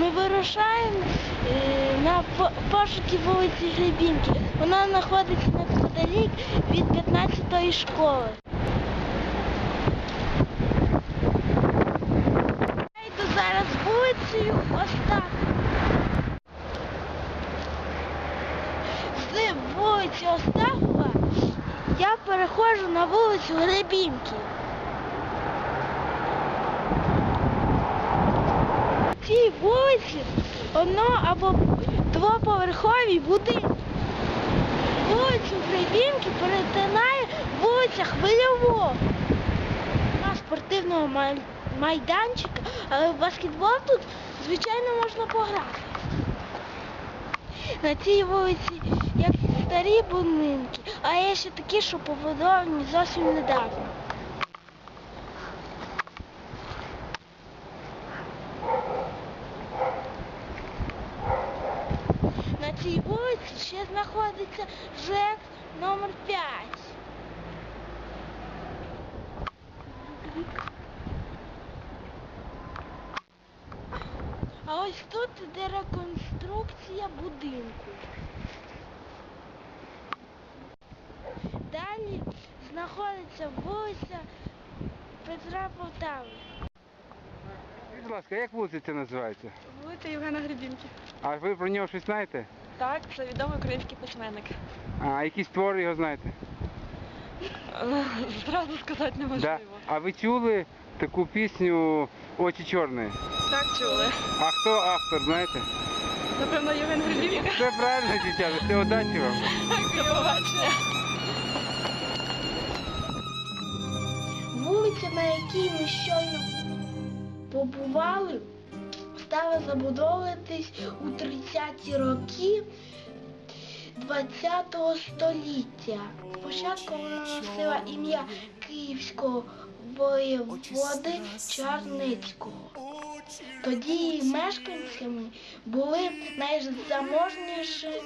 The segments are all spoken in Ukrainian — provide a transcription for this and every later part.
Ми вирушаємо е, на пошуки вулиці Гребінки. Вона знаходиться неподалік від 15-ї школи. Я йду зараз вулицею Остап. З вулиці Остапова я переходжу на вулицю Гребінки. Цій вулиці одно або двоповерхові будинки. Вулицю Гребінки перетинає вулиця Хвильового. На спортивного майданчика, але в баскетбол тут, звичайно, можна пограти. На цій вулиці як старі будинки, а є ще такі, що побудовані зовсім недавно. На цій вулиці ще знаходиться ЖЕК номер 5. А ось тут іде реконструкція будинку. Далі знаходиться вулиця Петра Полтави. Будь ласка, як вулиця ця називається? Вулиця Євгена Гребінки. А ви про нього щось знаєте? Так, це відомий український письменник. А якісь твори його знаєте? Е, Зразу сказати Да. неможливо. А ви чули таку пісню Очі чорні? Так чули. А хто автор, знаєте? Напевно, Євген Гребінка. Все правильно, дівчата, все удачі вам. До побачення. Вулиця, на якій ми щойно побували, стала забудовуватись у 30-ті роки 20-го століття. Спочатку вона носила ім'я Київського воєводи Чарницького. Тоді її мешканцями були найзаможніші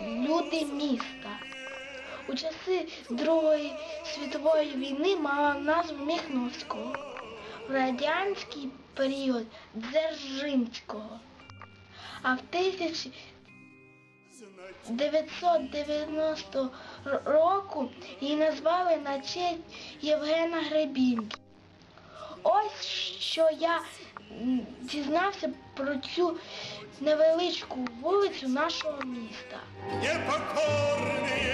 люди міста. У часи Другої світової війни мала назву Міхновського, в радянський період Дзержинського. А в 1990 року її назвали на честь Євгена Гребінки. Ось що я дізнався про цю невеличку вулицю нашого міста. непокорные,